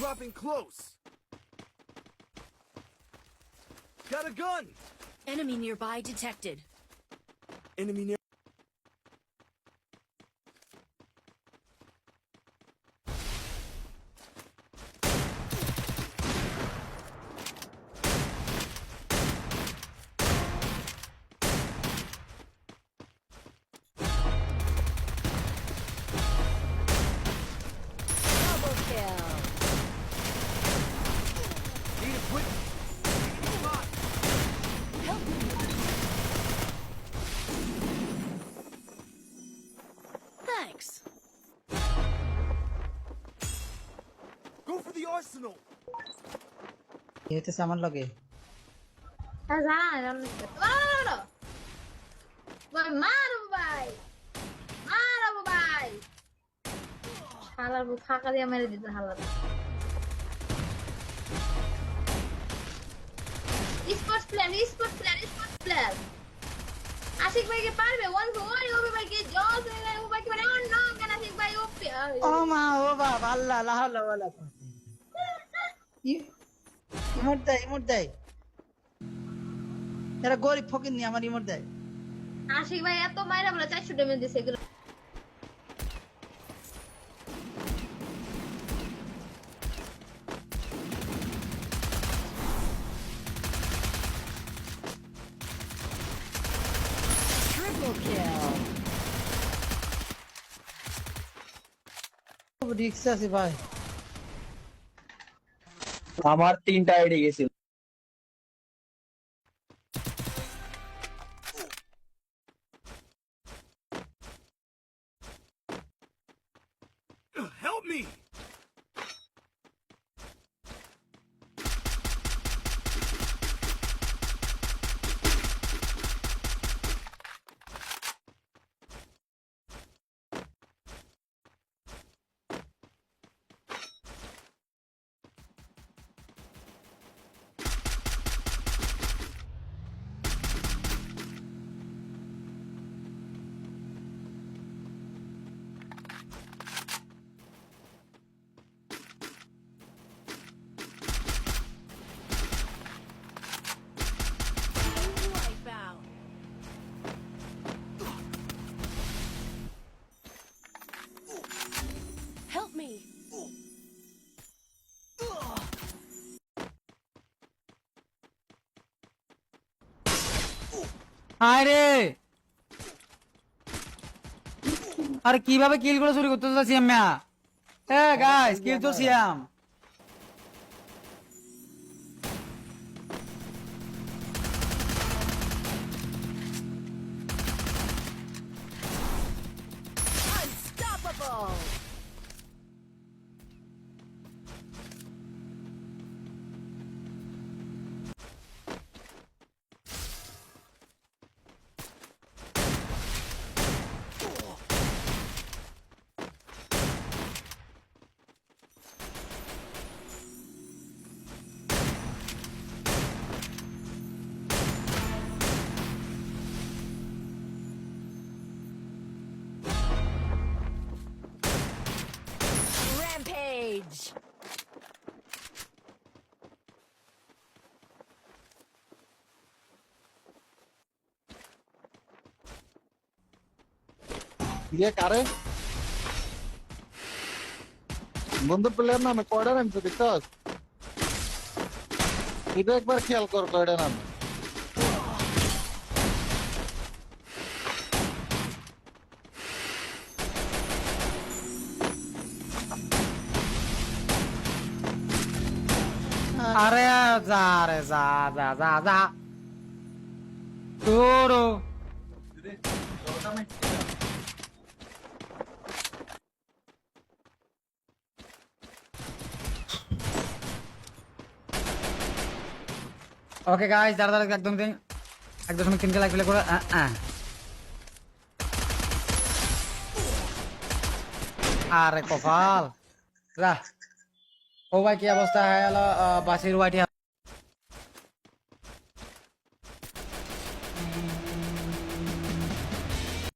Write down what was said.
dropping close. Got a gun. Enemy nearby detected. Enemy near. Thanks. Go for the arsenal. হইতেছে আমার লগে জানা না ভাই মারো ভাই মারো ভাই হালার বউ ফাঁকা দিয়ে মেরে দিতে হালার sports player sports player sports player Ashiq ভাইকে পারবে ওয়ান ওই ওবে ভাইকে হয়ে গেল ভাইকে মানে অন্য কেন আশিক ভাই ওপি ও মা ও বাবা আল্লাহ লা হাওলা ওয়ালা কুওয়াতা ইমোট দেয় ইমোট দেয়। এরা গরিব ফকির নি আমার ইমোট দেয়। আশিক ভাই এত মাইরা বলে চারশো ডেমেজ দিছে এগুলো। Triple kill. রিক্স আছে ভাই আমার তিনটা আইডি গেছিল Ugh, Help me. Me. আরে আরে কীভাবে কিল করে চুরি করতে চাচ্ছি আমি? এ গাইস কিল তো সিয়াম Rampage. দিয়ে কারে? বন্ধু প্লেয়ার নামে কয়টা নামছে এটা একবার খেয়াল কর কয়টা নামে। আরে যা রে যা যা যা যা। তোরো ওকে গাইস দাঁড়া দাঁড়া একদম দিন এক দশমিক তিনকে লাইক প্লে করে। আরে কপাল। যা। ও ভাই কি অবস্থা হ্যাঁ বাসির ওয়াইটি